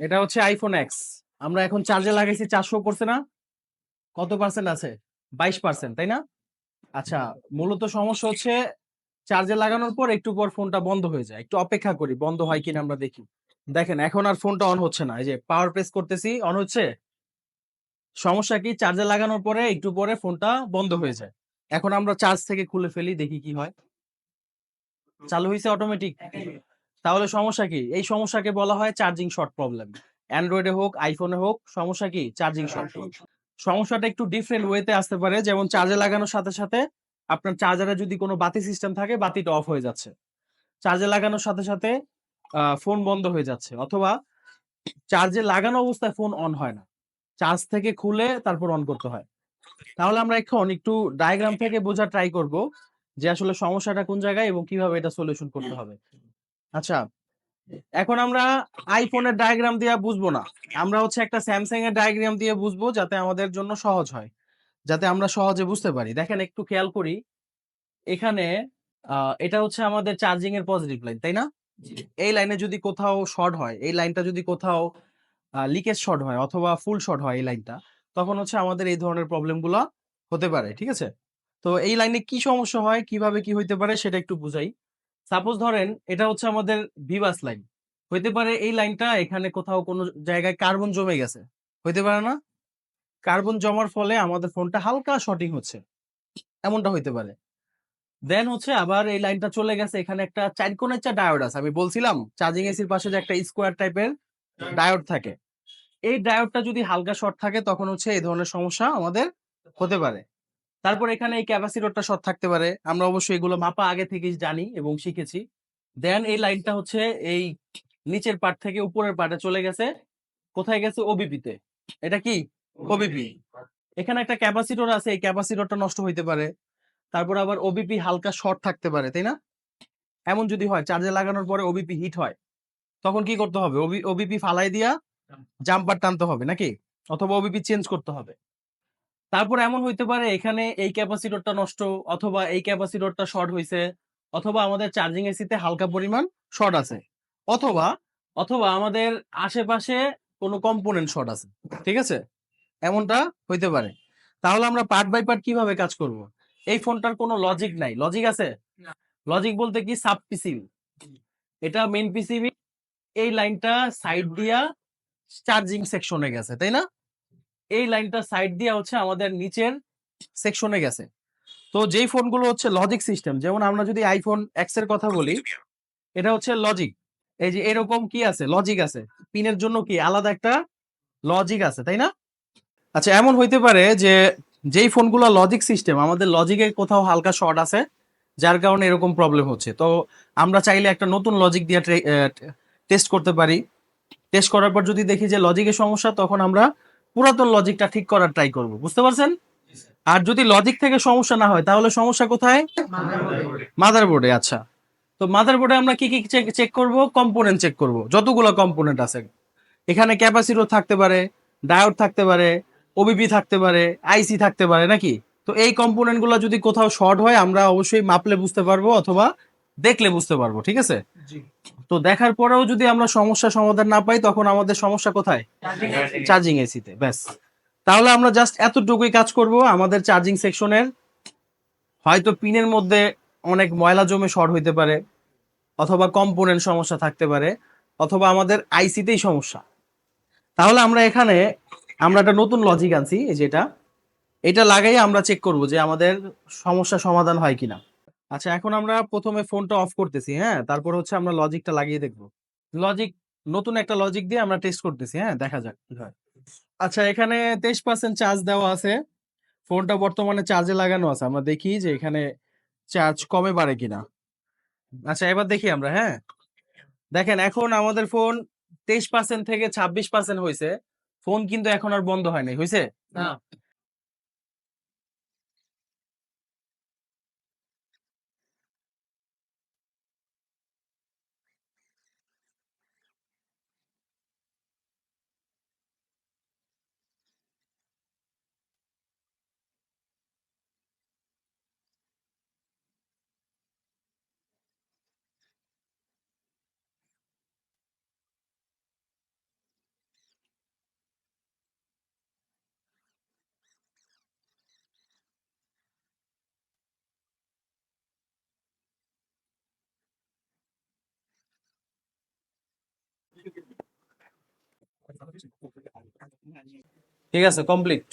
এটা হচ্ছে iPhone x আমরা এখন চার্জে লাগাইছি চারশো করছে না। কত পার্সেন্ট আছে? বাইশ পার্সেন্ট তাই না? আচ্ছা মূলত সমস্যা হচ্ছে চার্জে লাগানোর পর একটু পর ফোনটা বন্ধ হয়ে যায়। একটু অপেক্ষা করি, বন্ধ হয় কিনা আমরা দেখি। দেখেন, এখন আর ফোনটা অন হচ্ছে না। এই যে পাওয়ার প্রেস করতেছি অন হচ্ছে। সমস্যা কি? চার্জে লাগানোর পরে একটু পরে ফোনটা বন্ধ হয়ে যায়। এখন আমরা চার্জ থেকে খুলে ফেলি, দেখি কি হয়। চালু হয়েছে অটোমেটিক তাহলে সমস্যা কি? এই সমস্যাকে বলা হয় চার্জিং শর্ট প্রবলেম অ্যান্ড্রয়েডে হোক আইফোনে হোক সমস্যা কি? চার্জিং শর্ট সমস্যাটা একটু ডিফারেন্ট ওয়েতে আসতে পারে যেমন চার্জে লাগানোর সাথে সাথে আপনার চার্জারে যদি কোনো বাতি সিস্টেম থাকে বাতিটা অফ হয়ে যাচ্ছে। চার্জে লাগানোর সাথে সাথে ফোন বন্ধ হয়ে যাচ্ছে অথবা চার্জে লাগানো অবস্থায় ফোন অন হয় না। চার্জ থেকে খুলে তারপর অন করতে হয়। তাহলে আমরা এখন একটু ডায়াগ্রাম থেকে বোঝা ট্রাই করব যে আসলে সমস্যাটা কোন জায়গায় এবং কীভাবে এটা সলিউশন করতে হবে। আচ্ছা এখন আমরা আইফোনের ডায়াগ্রাম দিয়ে বুঝব না। আমরা হচ্ছে একটা স্যামসাং এর ডায়াগ্রাম দিয়ে বুঝব যাতে আমাদের জন্য সহজ হয় যাতে আমরা সহজে বুঝতে পারি। দেখেন একটু খেয়াল করি এখানে এটা হচ্ছে আমাদের চার্জিং এর পজিটিভ লাইন তাই না? এই লাইনে যদি কোথাও শর্ট হয় এই লাইনটা যদি কোথাও লিকেজ শর্ট হয় অথবা ফুল শর্ট হয় এই লাইনটা তখন হচ্ছে আমাদের এই ধরনের প্রবলেমগুলো হতে পারে ঠিক আছে? তো এই লাইনে কি সমস্যা হয় কীভাবে কি হইতে পারে সেটা একটু বুঝাই। সাপোজ ধরেন, এটা হচ্ছে আমাদের ভিভাস লাইন হইতে পারে এই লাইনটা এখানে কোথাও কোনো জায়গায় কার্বন জমে গেছে। হইতে পারে না? কার্বন জমার ফলে আমাদের ফোনটা হালকা শর্টিং হচ্ছে। এমনটা হইতে পারে। দেন হচ্ছে আবার এই লাইনটা চলে গেছে। এখানে একটা চার কোণের চা ডায়োড আছে। আমি বলছিলাম চার্জিং এসির পাশে যে একটা স্কোয়ার টাইপের ডায়োড থাকে। এই ডায়োডটা যদি হালকা শর্ট থাকে, তখন হচ্ছে এই ধরনের সমস্যা আমাদের হতে পারে। তারপর এখানে এই ক্যাপাসিটরটা শর্ট থাকতে পারে। আমরা অবশ্যই এগুলো মাপা আগে থেকেই জানি এবং শিখেছি। দেন এই লাইনটা হচ্ছে এই নিচের পার্ট থেকে উপরের পার্টে চলে গেছে। কোথায় গেছে? ওবিপিতে এটা কি? ওবিপি এখানে একটা ক্যাপাসিটর আছে এই ক্যাপাসিটরটা নষ্ট হইতে পারে। তারপর আবার ওবিপি হালকা শর্ট থাকতে পারে তাই না? এমন যদি হয় চার্জে লাগানোর পরে ওবিপি হিট হয় তখন কি করতে হবে? ওবিপি ফালাই দিয়া জাম্পার টানতে হবে নাকি? অথবা ওবিপি চেঞ্জ করতে হবে। তারপর এমন হইতে পারে এখানে এই ক্যাপাসিটরটা নষ্ট অথবা এই ক্যাপাসিটরটা শর্ট হইছে অথবা আমাদের চার্জিং এসিতে হালকা পরিমাণ শর্ট আছে অথবা অথবা আমাদের আশেপাশে কোনো কম্পোনেন্ট শর্ট আছে ঠিক আছে? এমনটা হইতে পারে। তাহলে আমরা পার্ট বাই পার্ট কীভাবে কাজ করব? এই ফোনটার কোনো লজিক নাই। লজিক আছে? লজিক বলতে কি সাব পিসিবি এটা মেন পিসিবি এই লাইনটা সাইড দিয়া চার্জিং সেকশনে গেছে তাই না? এই লাইনটা সাইড দিয়ে হচ্ছে আমাদের নিচের সেকশনে গেছে। তো যেই ফোনগুলো হচ্ছে লজিক সিস্টেম যেমন আমরা যদি আইফোন এক্সের কথা বলি এটা হচ্ছে লজিক এই যে এরকম কি আছে? লজিক আছে। পিনের জন্য কি আলাদা একটা লজিক আছে তাই না? আচ্ছা এমন হইতে পারে যে যেই ফোনগুলো লজিক সিস্টেম আমাদের লজিকে কোথাও হালকা শর্ট আছে যার কারণে এরকম প্রবলেম হচ্ছে। তো আমরা চাইলে একটা নতুন লজিক দিয়ে টেস্ট করতে পারি। টেস্ট করার পর যদি দেখি যে লজিকের সমস্যা তখন আমরা পুরাতন লজিকটা ঠিক করার ট্রাই করব বুঝতে পারছেন? আর যদি লজিক থেকে সমস্যা না হয় তাহলে সমস্যা কোথায়? মাদারবোর্ডে আচ্ছা। তো মাদারবোর্ডে আমরা কি কি চেক করব? কম্পোনেন্ট চেক করব। যতগুলো কম্পোনেন্ট আছে। এখানে ক্যাপাসিটর থাকতে পারে ডায়োড থাকতে পারে ওবিপি থাকতে পারে আইসি থাকতে পারে নাকি? তো এই কম্পোনেন্টগুলো যদি কোথাও শর্ট হয় আমরা অবশ্যই মাপলে বুঝতে পারব অথবা দেখলে বুঝতে পারব ঠিক আছে? তো দেখার পরেও যদি আমরা সমস্যা সমাধান না পাই তখন আমাদের সমস্যা কোথায়? চার্জিং এসিতে ব্যাস। তাহলে আমরা জাস্ট এতটুকুই কাজ করব আমাদের চার্জিং সেকশনের হয়তো পিনের মধ্যে অনেক ময়লা জমে শর্ট হইতে পারে অথবা কম্পোনেন্ট সমস্যা থাকতে পারে অথবা আমাদের আইসিতেই সমস্যা। তাহলে আমরা এখানে আমরা একটা নতুন লজিক আনছি যেটা। এটা লাগাই আমরা চেক করব যে আমাদের সমস্যা সমাধান হয় কিনা। আচ্ছা এখন আমরা প্রথমে ফোনটা অফ করতেছি হ্যাঁ? তারপর হচ্ছে আমরা লজিকটা লাগিয়ে দেখব। লজিক, নতুন একটা লজিক দিয়ে আমরা টেস্ট করতেছি হ্যাঁ? দেখা যাক কি হয়। আচ্ছা এখানে তেইশ পার্সেন্ট চার্জ দেওয়া আছে। ফোনটা বর্তমানে চার্জে লাগানো আছে। আমরা দেখি যে এখানে চার্জ কমে বাড়ে কিনা। আচ্ছা এবার দেখি আমরা হ্যাঁ? দেখেন, এখন আমাদের ফোন তেইশ পার্সেন্ট থেকে ছাব্বিশ পার্সেন্ট হয়েছে ফোন কিন্তু এখন আর বন্ধ হয়নি হয়েছে না। ঠিক আছে কমপ্লিট